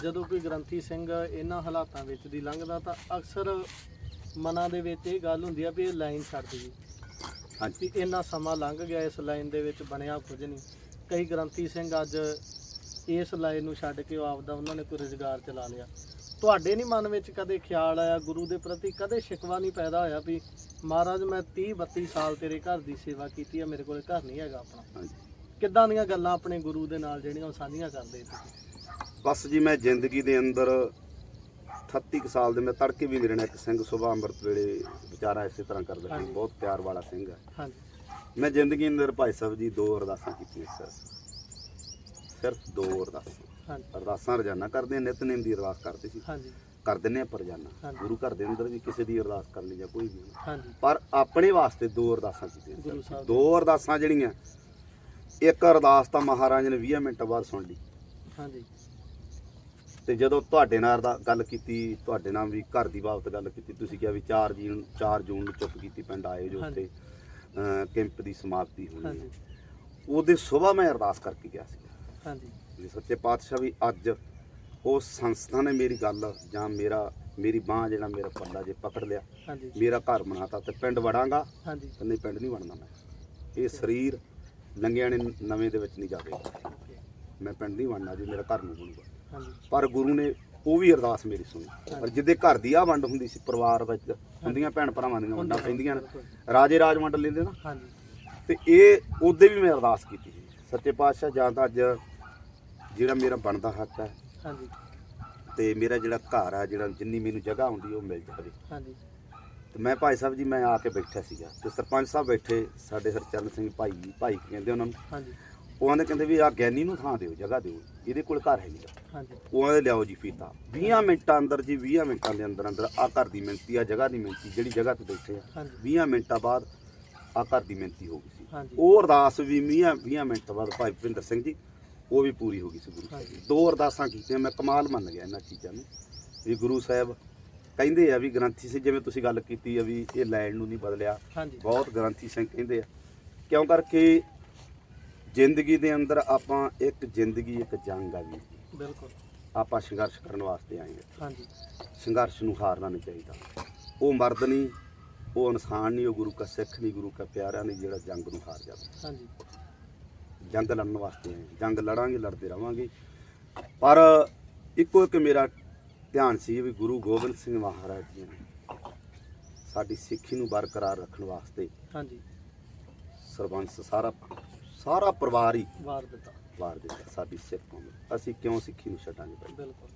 ਜਦੋਂ ਕੋਈ ਗ੍ਰੰਥੀ ਸਿੰਘ ਇਹਨਾਂ ਹਾਲਾਤਾਂ ਵਿੱਚ ਦੀ ਲੰਘਦਾ ਤਾਂ ਅਕਸਰ ਮਨਾਂ ਦੇ ਵਿੱਚ ਇਹ ਗੱਲ ਹੁੰਦੀ ਆ ਵੀ ਇਹ ਲਾਈਨ ਛੱਡ ਦਈਏ ਹਾਂਜੀ। ਇੰਨਾ ਸਮਾਂ ਲੰਘ ਗਿਆ ਇਸ ਲਾਈਨ ਦੇ ਵਿੱਚ ਬਣਿਆ ਕੁਝ ਨਹੀਂ। ਕਈ ਗ੍ਰੰਥੀ ਸਿੰਘ ਅੱਜ ਇਸ ਲਾਈਨ ਨੂੰ ਛੱਡ ਕੇ ਉਹ ਆਪਦਾ ਉਹਨਾਂ ਨੇ ਕੋਈ ਰੁਜ਼ਗਾਰ ਚਲਾ ਲਿਆ। ਤੁਹਾਡੇ ਨਹੀਂ ਮਨ ਵਿੱਚ ਕਦੇ ਖਿਆਲ ਆਇਆ ਗੁਰੂ ਦੇ ਪ੍ਰਤੀ ਕਦੇ ਸ਼ਿਕਵਾ ਨਹੀਂ ਪੈਦਾ ਹੋਇਆ ਵੀ ਮਹਾਰਾਜ ਮੈਂ 30 32 ਸਾਲ ਤੇਰੇ ਘਰ ਦੀ ਸੇਵਾ ਕੀਤੀ ਆ ਮੇਰੇ ਕੋਲ ਘਰ ਨਹੀਂ ਹੈਗਾ ਆਪਣਾ। ਹਾਂਜੀ। ਕਿੱਦਾਂ ਦੀਆਂ ਗੱਲਾਂ ਆਪਣੇ ਗੁਰੂ ਦੇ ਨਾਲ ਜਿਹੜੀਆਂ ਉਹ ਸਾਂਝੀਆਂ ਕਰਦੇ ਤੁਸੀਂ ਬਸ ਜੀ ਮੈਂ ਜ਼ਿੰਦਗੀ ਦੇ ਅੰਦਰ 38 ਕੁ ਸਾਲ ਦੇ ਮੈਂ ਤੜਕੇ ਵੀ ਮੇਰੇ ਨਾਲ ਇੱਕ ਸਿੰਘ ਸੁਬਾ ਅੰਮ੍ਰਿਤ ਵੇਲੇ ਵਿਚਾਰਾ ਇਸੇ ਤਰ੍ਹਾਂ ਕਰਦਾ ਸੀ। ਹਾਂਜੀ। ਬਹੁਤ ਪਿਆਰ ਵਾਲਾ ਸਿੰਘ ਹੈ ਹਾਂਜੀ। ਮੈਂ ਜ਼ਿੰਦਗੀ ਅੰਦਰ ਭਾਈ ਸਾਹਿਬ ਜੀ ਦੋ ਅਰਦਾਸਾਂ ਕੀਤੀਆਂ ਸਿਰਫ ਸਿਰਫ ਦੋ ਅਰਦਾਸਾਂ। ਹਾਂਜੀ। ਅਰਦਾਸਾਂ ਰੋਜ਼ਾਨਾ ਕਰਦੇ ਆ ਨਿਤਨੇਮ ਦੀ ਅਰਦਾਸ ਕਰਦੇ ਸੀ। ਹਾਂਜੀ। ਕਰ ਦਿੰਦੇ ਆ ਪਰ ਰੋਜ਼ਾਨਾ ਹਾਂਜੀ। ਗੁਰੂ ਘਰ ਦੇ ਅੰਦਰ ਵੀ ਕਿਸੇ ਦੀ ਅਰਦਾਸ ਕਰਨੀ ਜਾਂ ਕੋਈ ਵੀ। ਹਾਂਜੀ। ਪਰ ਆਪਣੇ ਵਾਸਤੇ ਦੋ ਅਰਦਾਸਾਂ ਕੀਤੀਆਂ ਗੁਰੂ ਦੋ ਅਰਦਾਸਾਂ ਜਿਹੜੀਆਂ ਇੱਕ ਅਰਦਾਸ ਤਾਂ ਮਹਾਰਾਜ ਨੇ 20 ਮਿੰਟਾਂ ਬਾਅਦ ਸੁਣ ਲਈ। ਹਾਂਜੀ। ਤੇ ਜਦੋਂ ਤੁਹਾਡੇ ਨਾਲ ਦਾ ਗੱਲ ਕੀਤੀ ਤੁਹਾਡੇ ਨਾਲ ਵੀ ਘਰ ਦੀ ਬਾਬਤ ਗੱਲ ਕੀਤੀ ਤੁਸੀਂ ਕਿਹਾ ਵੀ 4 ਜੂਨ 4 ਜੂਨ ਨੂੰ ਚੁੱਪ ਕੀਤੀ ਪਿੰਡ ਆਏ ਜੋ। ਉੱਤੇ ਕੈਂਪ ਦੀ ਸਮਾਪਤੀ ਹੋਣੀ ਹਾਂਜੀ। ਹੈ ਉਹਦੇ ਸਵੇਰ ਮੈਂ ਅਰਦਾਸ ਕਰਕੇ ਗਿਆ ਸੀ। ਹਾਂਜੀ। ਵੀ ਸੱਚੇ ਪਾਤਸ਼ਾਹ ਵੀ ਅੱਜ ਉਸ ਸੰਸਥਾ ਨੇ ਮੇਰੀ ਗੱਲ ਜਾਂ ਮੇਰਾ ਮੇਰੀ ਬਾਹ ਜਿਹੜਾ ਮੇਰਾ ਪੱਲਾ ਜੇ ਪਕੜ ਲਿਆ ਮੇਰਾ ਘਰ ਬਣਾਤਾ ਤੇ ਪਿੰਡ ਵੜਾਂਗਾ ਹਾਂਜੀ। ਨਹੀਂ ਪਿੰਡ ਨਹੀਂ ਵੜਨਾ ਮੈਂ। ਇਹ ਸਰੀਰ ਲੰਗਿਆਂ ਨੇ ਨਵੇਂ ਦੇ ਵਿੱਚ ਨਹੀਂ ਜਾਵੇਗਾ ਮੈਂ ਪਿੰਡ ਨਹੀਂ ਵੜਨਾ ਜੀ ਮੇਰਾ ਘਰ ਨਹੀਂ ਬਣੂਗਾ ਪਰ ਗੁਰੂ ਨੇ ਉਹ ਵੀ ਅਰਦਾਸ ਮੇਰੀ ਸੁਣੀ। ਪਰ ਜਿੱਦੇ ਘਰ ਦੀ ਆ ਵੰਡ ਹੁੰਦੀ ਸੀ ਪਰਿਵਾਰ ਵਿੱਚ ਹੁੰਦੀਆਂ ਭੈਣ ਭਰਾਵਾਂ ਦੀਆਂ ਵੰਡਾਂ ਪੈਂਦੀਆਂ ਨੇ। ਰਾਜੇ ਰਾਜ ਵੰਡ ਲੈਂਦੇ ਨਾ। ਤੇ ਇਹ ਉਹਦੇ ਵੀ ਮੈਂ ਅਰਦਾਸ ਕੀਤੀ ਸੀ। ਸੱਚੇ ਪਾਤਸ਼ਾਹ ਜਾਂ ਤਾਂ ਅੱਜ ਜਿਹੜਾ ਮੇਰਾ ਬਣਦਾ ਹੱਕ ਹੈ ਹਾਂਜੀ। ਤੇ ਮੇਰਾ ਜਿਹੜਾ ਘਰ ਆ ਜਿਹੜਾ ਜਿੰਨੀ ਮੈਨੂੰ ਜਗ੍ਹਾ ਹੁੰਦੀ ਉਹ ਮਿਲ ਜਾਵੇ। ਹਾਂਜੀ। ਤੇ ਮੈਂ ਭਾਈ ਸਾਹਿਬ ਜੀ ਮੈਂ ਆ ਕੇ ਬੈਠਾ ਸੀਗਾ ਤੇ ਸਰਪੰਚ ਸਾਹਿਬ ਬੈਠੇ ਸਾਡੇ ਹਰਚਰਨ ਸਿੰਘ ਭਾਈ ਭਾਈ ਕਹਿੰਦੇ ਉਹਨਾਂ ਨੂੰ? ਹਾਂਜੀ। ਉਹ ਆਂਦੇ ਕਹਿੰਦੇ ਵੀ ਆ ਗਿਆਨੀ ਨੂੰ ਥਾਂ ਦਿਓ ਜਗ੍ਹਾ ਦਿਓ ਇਹਦੇ ਕੋਲ ਘਰ ਹੈ ਨਹੀਂਗਾ। ਹਾਂਜੀ। ਉਹ ਆਂਦੇ ਲਿਆਓ ਜੀ ਫੀਤਾ। 20 ਮਿੰਟਾਂ ਅੰਦਰ ਜੀ 20 ਮਿੰਟਾਂ ਦੇ ਅੰਦਰ ਅੰਦਰ ਆ ਘਰ ਦੀ ਮਿਹਨਤੀ ਆ ਜਗ੍ਹਾ ਦੀ ਮਿਹਨਤੀ ਜਿਹੜੀ ਜਗ੍ਹਾ ਤੇ ਬੈਠੇ ਆ ਹਾਂਜੀ। 20 ਮਿੰਟਾਂ ਬਾਅਦ ਆ ਘਰ ਦੀ ਮਿਹਨਤੀ ਹੋ ਗਈ ਸੀ। ਉਹ ਅਰਦਾਸ ਵੀ 20 20 ਮਿੰਟਾਂ ਬਾਅਦ ਭਾਈ ਭਿੰਦਰ ਸਿੰਘ ਜੀ ਉਹ ਵੀ ਪੂਰੀ ਹੋ ਗਈ ਸੀ ਗੁਰੂ ਸਾਹਿਬ ਦੀ। ਦੋ ਅਰਦਾਸਾਂ ਕੀਤੀਆਂ ਮੈਂ ਕਮਾਲ ਮੰਨ ਗਿਆ ਇਹਨਾਂ ਚੀਜ਼ਾਂ ਨੂੰ। ਵੀ ਗੁਰੂ ਸਾਹਿਬ ਕਹਿੰਦੇ ਆ ਵੀ ਗ੍ਰੰਥੀ ਸੀ ਜਿਵੇਂ ਤੁਸੀਂ ਗੱਲ ਕੀਤੀ ਆ ਵੀ ਇਹ ਲੈਣ ਨੂੰ ਨਹੀਂ ਬਦਲਿਆ। ਹਾਂਜੀ। ਬਹੁਤ ਗ੍ਰੰਥੀ ਸਿੰਘ ਕਹਿੰਦੇ ਆ। ਕਿਉਂ ਕਰਕੇ ਜ਼ਿੰਦਗੀ ਦੇ ਅੰਦਰ ਆਪਾਂ ਇੱਕ ਜ਼ਿੰਦਗੀ ਇੱਕ ਜੰਗ ਆ ਵੀ ਬਿਲਕੁਲ। ਆਪਾਂ ਸੰਘਰਸ਼ ਕਰਨ ਵਾਸਤੇ ਆਏ ਹਾਂ ਹਾਂਜੀ। ਸੰਘਰਸ਼ ਨੂੰ ਹਾਰਨਾ ਨਹੀਂ ਚਾਹੀਦਾ। ਉਹ ਮਰਦ ਨਹੀਂ ਉਹ ਇਨਸਾਨ ਨਹੀਂ ਉਹ ਗੁਰੂ ਕਾ ਸਿੱਖ ਨਹੀਂ ਗੁਰੂ ਕਾ ਪਿਆਰਾ ਨਹੀਂ ਜਿਹੜਾ ਜੰਗ ਨੂੰ ਹਾਰ ਜਾਵੇ। ਹਾਂਜੀ। ਜੰਗ ਲੜਨ ਵਾਸਤੇ ਆਏ ਹਾਂ। ਜੰਗ ਲੜਾਂਗੇ ਲੜਦੇ ਰਵਾਂਗੇ। ਪਰ ਇੱਕੋ ਇੱਕ ਮੇਰਾ ਧਿਆਨ ਸੀ ਵੀ ਗੁਰੂ ਗੋਬਿੰਦ ਸਿੰਘ ਮਹਾਰਾਜ ਜੀ ਨੇ ਸਾਡੀ ਸਿੱਖੀ ਨੂੰ ਬਰਕਰਾਰ ਰੱਖਣ ਵਾਸਤੇ ਹਾਂਜੀ। ਸਰਬੰਸ ਸਾਰਾ ਸਾਰਾ ਪਰਿਵਾਰ ਹੀ ਵਾਰ ਦਿੱਤਾ। ਵਾਰ ਦਿੱਤਾ ਸਾਡੀ ਸਿੱਖ ਕੌਮ ਨੂੰ। ਅਸੀਂ ਕਿਉਂ ਸਿੱਖੀ ਨੂੰ ਛੱਡਾਂਗੇ ਭਾਈ? ਬਿਲਕੁਲ।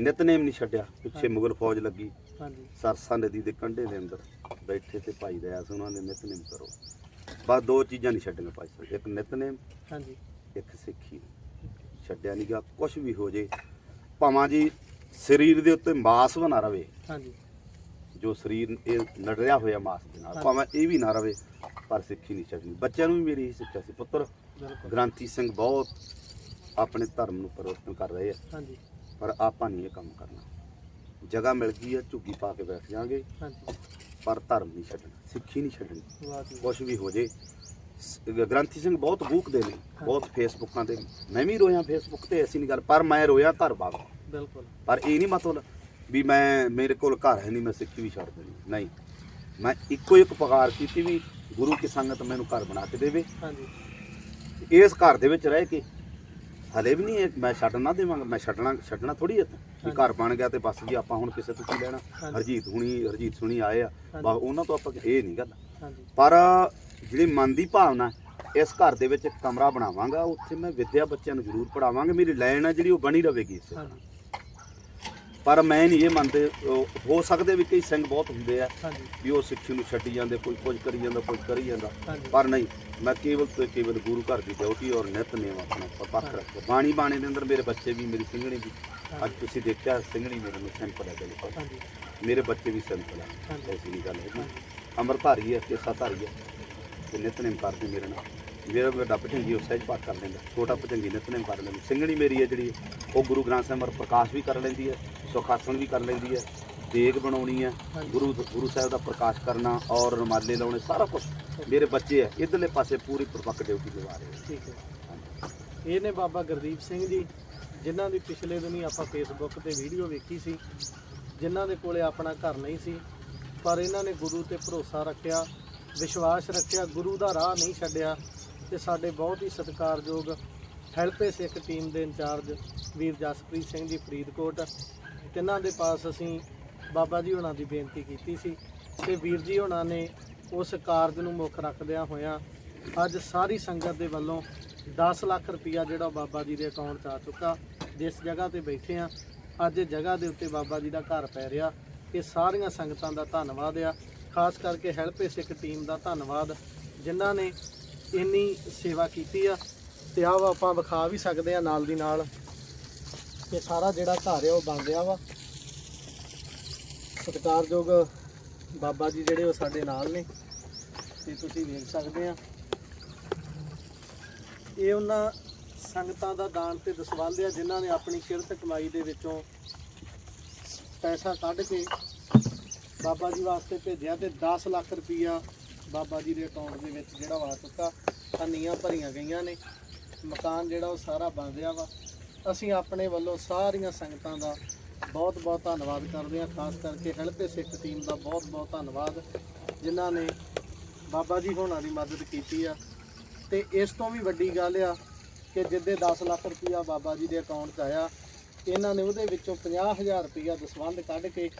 ਨਿਤਨੇਮ ਨਹੀਂ ਛੱਡਿਆ। ਪਿੱਛੇ। ਮੁਗਲ ਫੌਜ ਲੱਗੀ। ਹਾਂਜੀ। ਸਰਸਾ ਨਦੀ ਦੇ ਕੰਢੇ ਦੇ ਅੰਦਰ ਬੈਠੇ ਤੇ ਭਾਈ ਦਇਆ ਸੀ ਉਹਨਾਂ ਨੇ ਨਿਤਨੇਮ ਕਰੋ। ਬਸ ਦੋ ਚੀਜ਼ਾਂ ਨਹੀਂ ਛੱਡੀਆਂ ਭਾਈ ਸਾਹਿਬ। ਇੱਕ ਨਿਤਨੇਮ ਹਾਂਜੀ। ਇੱਕ ਸਿੱਖੀ। ਛੱਡਿਆ ਨਹੀਂਗਾ ਕੁਝ ਵੀ ਹੋ ਜੇ ਭਾਵਾਂ ਜੀ ਸਰੀਰ ਦੇ ਉੱਤੇ ਮਾਸ ਬਣਾ ਰਵੇ। ਹਾਂਜੀ। ਜੋ ਸਰੀਰ ਇਹ ਨੜਿਆ ਹੋਇਆ ਮਾਸ ਦੇ ਨਾਲ। ਭਾਵੇਂ ਇਹ ਵੀ ਨਾ ਰਵੇ ਪਰ ਸਿੱਖੀ ਨਹੀਂ ਛੱਡਣੀ। ਬੱਚਿਆਂ ਨੂੰ ਵੀ ਮੇਰੀ ਇਹ ਸਿੱਖਿਆ ਸੀ ਪੁੱਤਰ ਗ੍ਰਾਂਥੀ ਸਿੰਘ ਬਹੁਤ ਆਪਣੇ ਧਰਮ ਨੂੰ ਪਰਿਵਰਤਨ ਕਰ ਰਹੇ ਆ। ਹਾਂਜੀ। ਪਰ ਆਪਾਂ ਨਹੀਂ ਇਹ ਕੰਮ ਕਰਨਾ। ਜਗ੍ਹਾ ਮਿਲ ਗਈ ਹੈ ਝੁੱਗੀ ਪਾ ਕੇ ਬੈਠ ਜਾਾਂਗੇ। ਹਾਂਜੀ। ਪਰ ਧਰਮ ਨਹੀਂ ਛੱਡਣਾ ਸਿੱਖੀ ਨਹੀਂ ਛੱਡਣੀ। ਕੁਝ ਵੀ ਹੋ ਜੇ। ਗ੍ਰੰਥੀ ਸਿੰਘ ਬਹੁਤ ਬੂਕਦੇ ਨੇ ਬਹੁਤ ਫੇਸਬੁੱਕਾਂ ਤੇ। ਮੈਂ ਵੀ ਰੋਇਆ ਫੇਸਬੁੱਕ ਤੇ ਐਸੀ ਨਹੀਂ ਗੱਲ ਪਰ ਮੈਂ ਰੋਇਆ ਘਰ ਬਾਗ ਬਿਲਕੁਲ। ਪਰ ਇਹ ਨਹੀਂ ਮਤਲਬ ਵੀ ਮੈਂ ਮੇਰੇ ਕੋਲ ਘਰ ਹੈ ਨਹੀਂ ਮੈਂ ਸਿੱਖੀ ਵੀ ਛੱਡ ਦੇਣੀ। ਨਹੀਂ। ਮੈਂ ਇੱਕੋ ਇੱਕ ਪੁਕਾਰ ਕੀਤੀ ਵੀ ਗੁਰੂ ਕੀ ਸੰਗਤ ਮੈਨੂੰ ਘਰ ਬਣਾ ਕੇ ਦੇਵੇ। ਹਾਂਜੀ। ਇਸ ਘਰ ਦੇ ਵਿੱਚ ਰਹਿ ਕੇ ਹਲੇ ਵੀ ਨਹੀਂ ਮੈਂ ਛੱਡ ਨਾ ਦੇਵਾਂਗਾ ਮੈਂ ਛੱਡਣਾ ਛੱਡਣਾ ਥੋੜੀ ਹੈ। ਵੀ ਘਰ ਬਣ ਗਿਆ ਤੇ ਬਸ ਜੀ ਆਪਾਂ ਹੁਣ ਕਿਸੇ ਤੋਂ ਕੀ ਲੈਣਾ। ਹਰਜੀਤ ਹੁਣੀ ਹਰਜੀਤ ਸੁਣੀ ਆਏ ਆ। ਬਸ ਉਹਨਾਂ ਤੋਂ ਆਪਾਂ ਇਹ ਨਹੀਂ ਗੱਲ। ਪਰ ਜਿਹੜੀ ਮਨ ਦੀ ਭਾਵਨਾ ਇਸ ਘਰ ਦੇ ਵਿੱਚ ਇੱਕ ਕਮਰਾ ਬਣਾਵਾਂਗਾ ਉੱਥੇ ਮੈਂ ਵਿਦਿਆ ਬੱਚਿਆਂ ਨੂੰ ਜ਼ਰੂਰ ਪੜਾਵਾਂਗਾ ਮੇਰੀ ਲਾਈਨ ਹੈ ਜਿਹੜੀ ਉਹ ਬਣੀ ਰਹੇਗੀ ਇਸੇ ਤਰ੍ਹਾਂ। ਪਰ ਮੈਂ ਨਹੀਂ ਇਹ ਮੰਨਦੇ ਉਹ ਹੋ ਸਕਦੇ ਵੀ ਕਈ ਸਿੰਘ ਬਹੁਤ ਹੁੰਦੇ ਆ ਹਾਂਜੀ। ਵੀ ਉਹ ਸਿੱਖੀ ਨੂੰ ਛੱਡੀ ਜਾਂਦੇ ਕੋਈ ਕੁਝ ਕਰੀ ਜਾਂਦਾ ਕੁਝ ਕਰੀ ਜਾਂਦਾ। ਹਾਂਜੀ। ਪਰ ਨਹੀਂ ਮੈਂ ਕੇਵਲ ਤੇ ਕੇਵਲ ਗੁਰੂ ਘਰ ਦੀ ਡਿਊਟੀ ਔਰ ਨਿਤਨੇਮ ਆਪਣਾ ਪ- ਪੱਖ ਰੱਖੋ। ਬਾਣੀ ਬਾਣੀ ਦੇ ਅੰਦਰ ਮੇਰੇ ਬੱਚੇ ਵੀ ਮੇਰੀ ਸਿੰਘਣੀ ਵੀ ਅੱਜ ਤੁਸੀਂ ਦੇਖਿਆ ਸਿੰਘਣੀ ਮੇਰੇ ਨੂੰ ਸਿੰਪਲ ਹੈ ਬਿਲਕੁਲ। ਹਾਂਜੀ। ਮੇਰੇ ਬੱਚੇ ਵੀ ਸਿੰਪਲ ਹੈ। ਹਾਂਜੀ। ਐਸੀ ਨਹੀਂ ਗੱਲ ਹੈ ਅੰਮ੍ਰਿਤਧਾਰੀ ਹੈ ਕੇਸਾ ਧਾਰੀ ਹੈ ਤੇ ਨਿਤਨੇਮ ਕਰਦੇ ਮੇਰੇ ਨਾਲ। ਮੇਰਾ ਵੱਡਾ ਭਜੰਗੀ ਉਹ ਸਹਿਜ ਪਾਠ ਕਰ ਲੈਂਦਾ। ਛੋਟਾ ਭਜੰਗੀ ਨਿਤਨੇਮ ਕਰ ਲੈਂਦਾ। ਸਿੰਘਣੀ ਮੇਰੀ ਹੈ ਜਿਹੜੀ ਉਹ ਗੁਰੂ ਗ੍ਰੰਥ ਸਾਹਿਬ ਪਰ ਪ੍ਰਕਾਸ਼ ਵੀ ਕਰ ਲੈਂਦੀ ਹੈ। ਸੁਖਾਸਨ ਵੀ ਕਰ ਲੈਂਦੀ ਹੈ ਦੇਗ ਬਣਾਉਣੀ ਹੈ। ਗੁਰੂ ਗੁਰੂ ਸਾਹਿਬ ਦਾ ਪ੍ਰਕਾਸ਼ ਕਰਨਾ ਔਰ ਰੁਮਾਲੇ ਲਾਉਣੇ ਸਾਰਾ ਕੁਝ ਮੇਰੇ ਬੱਚੇ ਹੈ ਇਧਰਲੇ ਪਾਸੇ ਪੂਰੀ ਪਰਪੱਕ ਡਿਊਟੀ ਨਿਭਾ ਰਹੇ ਠੀਕ ਹੈ ਇਹ ਨੇ ਬਾਬਾ ਗੁਰਦੀਪ ਸਿੰਘ ਜੀ ਜਿਨ੍ਹਾਂ ਦੀ ਪਿਛਲੇ ਦਿਨੀ ਆਪਾਂ ਫੇਸਬੁੱਕ ਤੇ ਵੀਡੀਓ ਵੇਖੀ ਸੀ ਜਿਨ੍ਹਾਂ ਦੇ ਕੋਲੇ ਆਪਣਾ ਘਰ ਨਹੀਂ ਸੀ ਪਰ ਇਹਨਾਂ ਨੇ ਗੁਰੂ ਤੇ ਭਰੋਸਾ ਰੱਖਿਆ ਵਿਸ਼ਵਾਸ ਰੱਖਿਆ ਗੁਰੂ ਦਾ ਰਾਹ ਨਹੀਂ ਛੱਡਿਆ ਤੇ ਸਾਡੇ ਬਹੁਤ ਹੀ ਸਤਿਕਾਰਯੋਗ ਹੈਲਪੇ ਸਿੱਖ ਟੀਮ ਦੇ ਇੰਚਾਰਜ ਵੀਰ ਜਸਪ੍ਰੀਤ ਸਿੰਘ ਜੀ ਫਰੀਦਕੋਟ ਤਿੰਨਾਂ ਦੇ ਪਾਸ ਅਸੀਂ ਬਾਬਾ ਜੀ ਹੋਣਾ ਦੀ ਬੇਨਤੀ ਕੀਤੀ ਸੀ ਤੇ ਵੀਰ ਜੀ ਹੋਣਾ ਨੇ ਉਸ ਕਾਰਜ ਨੂੰ ਮੁੱਖ ਰੱਖਦਿਆਂ ਹੋਇਆਂ ਅੱਜ ਸਾਰੀ ਸੰਗਤ ਦੇ ਵੱਲੋਂ 10 ਲੱਖ ਰੁਪਇਆ ਜਿਹੜਾ ਬਾਬਾ ਜੀ ਦੇ ਅਕਾਊਂਟ 'ਚ ਆ ਚੁੱਕਾ। ਜਿਸ ਜਗ੍ਹਾ ਤੇ ਬੈਠੇ ਆ ਅੱਜ ਜਗ੍ਹਾ ਦੇ ਉੱਤੇ ਬਾਬਾ ਜੀ ਦਾ ਘਰ ਪੈ ਰਿਹਾ। ਇਹ ਸਾਰੀਆਂ ਸੰਗਤਾਂ ਦਾ ਧੰਨਵਾਦ ਆ। ਖਾਸ ਕਰਕੇ ਹੈਲਪੇ ਸਿੱਖ ਟੀਮ ਦਾ ਧੰਨਵਾਦ, ਜਿਨ੍ਹਾਂ ਨੇ ਇੰਨੀ ਸੇਵਾ ਕੀਤੀ ਆ। ਤੇ ਆਹ ਆਪਾਂ ਵਿਖਾ ਵੀ ਸਕਦੇ ਆ ਨਾਲ ਦੀ ਨਾਲ। ਕਿ ਸਾਰਾ ਜਿਹੜਾ ਘਰ ਆ ਉਹ ਬਣ ਰਿਹਾ ਵਾ। ਸਤਿਕਾਰਯੋਗ ਬਾਬਾ ਜੀ ਜਿਹੜੇ ਉਹ ਸਾਡੇ ਨਾਲ ਨੇ, ਤੇ ਤੁਸੀਂ ਵੇਖ ਸਕਦੇ ਆ। ਇਹ ਉਹਨਾਂ ਸੰਗਤਾਂ ਦਾ ਦਾਨ ਤੇ ਦਸਵੰਧ ਆ, ਜਿਨ੍ਹਾਂ ਨੇ ਆਪਣੀ ਕਿਰਤ ਕਮਾਈ ਦੇ ਵਿੱਚੋਂ ਪੈਸਾ ਕੱਢ ਕੇ ਬਾਬਾ ਜੀ ਵਾਸਤੇ ਭੇਜਿਆ ਤੇ 10 ਲੱਖ ਰੁਪਈਆ ਬਾਬਾ ਜੀ ਦੇ ਅਕਾਊਂਟ ਦੇ ਵਿੱਚ ਜਿਹੜਾ ਵਾ ਚੁੱਕਾ। ਤਾਂ ਨੀਆਂ ਭਰੀਆਂ ਗਈਆਂ ਨੇ। ਮਕਾਨ ਜਿਹੜਾ ਉਹ ਸਾਰਾ ਬਣ ਰਿਹਾ ਵਾ। ਅਸੀਂ ਆਪਣੇ ਵੱਲੋਂ ਸਾਰੀਆਂ ਸੰਗਤਾਂ ਦਾ ਬਹੁਤ ਬਹੁਤ ਧੰਨਵਾਦ ਕਰਦੇ ਹਾਂ, ਖਾਸ ਕਰਕੇ ਹੈਲਪੇ ਸਿੱਖ ਟੀਮ ਦਾ ਬਹੁਤ ਬਹੁਤ ਧੰਨਵਾਦ, ਜਿਨ੍ਹਾਂ ਨੇ ਬਾਬਾ ਜੀ ਹੋਣਾ ਦੀ ਮਦਦ ਕੀਤੀ ਆ। ਤੇ ਇਸ ਤੋਂ ਵੀ ਵੱਡੀ ਗੱਲ ਆ ਕਿ ਜਿੱਦੇ 10 ਲੱਖ ਰੁਪਇਆ ਬਾਬਾ ਜੀ ਦੇ ਅਕਾਊਂਟ 'ਚ ਆਇਆ, ਇਹਨਾਂ ਨੇ ਉਹਦੇ ਵਿੱਚੋਂ 50000 ਰੁਪਇਆ ਦਸਵੰਧ ਕੱਢ ਕੇ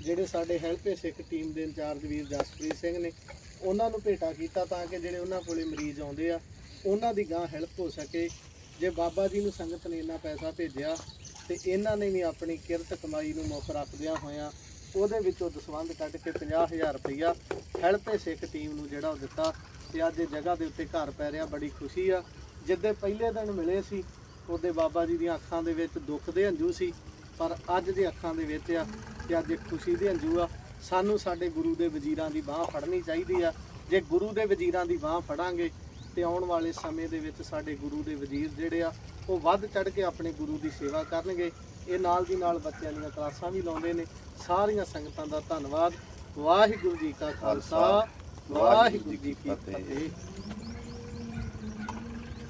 ਜਿਹੜੇ ਸਾਡੇ ਹੈਲਪੇ ਸਿੱਖ ਟੀਮ ਦੇ ਇੰਚਾਰਜ ਵੀਰ ਜਸਪ੍ਰੀਤ ਸਿੰਘ ਨੇ, ਉਹਨਾਂ ਨੂੰ ਭੇਟਾ ਕੀਤਾ ਤਾਂ ਕਿ ਜਿਹੜੇ ਉਹਨਾਂ ਕੋਲੇ ਮਰੀਜ਼ ਆਉਂਦੇ ਆ, ਉਹਨਾਂ ਦੀ ਗਾਂ ਹੈਲਪ ਹੋ ਸਕੇ। ਜੇ ਬਾਬਾ ਜੀ ਨੂੰ ਸੰਗਤ ਨੇ ਇੰਨਾ ਪੈਸਾ ਭੇਜਿਆ ਤੇ ਇਹਨਾਂ ਨੇ ਵੀ ਆਪਣੀ ਕਿਰਤ ਕਮਾਈ ਨੂੰ ਮੁੱਖ ਰੱਖਦਿਆਂ ਹੋਇਆਂ ਉਹਦੇ ਵਿੱਚੋਂ ਦਸਵੰਧ ਕੱਢ ਕੇ 50000 ਰੁਪਇਆ ਹੈਲਪੇ ਸਿੱਖ ਟੀਮ ਨੂੰ ਜਿਹੜਾ ਉਹ ਦਿੱਤਾ ਤੇ ਅੱਜ ਇਹ ਜਗ੍ਹਾ ਦੇ ਉੱਤੇ ਘਰ ਪੈ ਰਿਹਾ, ਬੜੀ ਖੁਸ਼ੀ ਆ। ਜਿੱਦੇ ਪਹਿਲੇ ਦਿਨ ਮਿਲੇ ਸੀ, ਉਹਦੇ ਬਾਬਾ ਜੀ ਦੀਆਂ ਅੱਖਾਂ ਦੇ ਵਿੱਚ ਦੁੱਖ ਦੇ ਹੰਝੂ ਸੀ, ਪਰ ਅੱਜ ਦੇ ਅੱਖਾਂ ਦੇ ਵਿੱਚ ਆ ਤੇ ਅੱਜ ਖੁਸ਼ੀ ਦੇ ਹੰਝੂ ਆ। ਸਾਨੂੰ ਸਾਡੇ ਗੁਰੂ ਦੇ ਵਜ਼ੀਰਾਂ ਦੀ ਬਾਹ ਫੜਨੀ ਚਾਹੀਦੀ ਆ। ਜੇ ਗੁਰੂ ਦੇ ਵਜ਼ੀਰਾਂ ਦੀ ਬਾਹ ਫੜਾਂਗੇ ਤੇ ਆਉਣ ਵਾਲੇ ਸਮੇਂ ਦੇ ਵਿੱਚ ਸਾਡੇ ਗੁਰੂ ਦੇ ਵਜ਼ੀਰ ਜਿਹੜੇ ਆ ਉਹ ਵੱਧ ਚੜ ਕੇ ਆਪਣੇ ਗੁਰੂ ਦੀ ਸੇਵਾ ਕਰਨਗੇ। ਇਹ ਨਾਲ ਦੀ ਨਾਲ ਬੱਚਿਆਂ ਦੀਆਂ ਕਲਾਸਾਂ ਵੀ ਲਾਉਂਦੇ ਨੇ। ਸਾਰੀਆਂ ਸੰਗਤਾਂ ਦਾ ਧੰਨਵਾਦ। ਵਾਹਿਗੁਰੂ ਜੀ ਕਾ ਖਾਲਸਾ ਵਾਹਿਗੁਰੂ ਜੀ ਕੀ ਫਤਿਹ।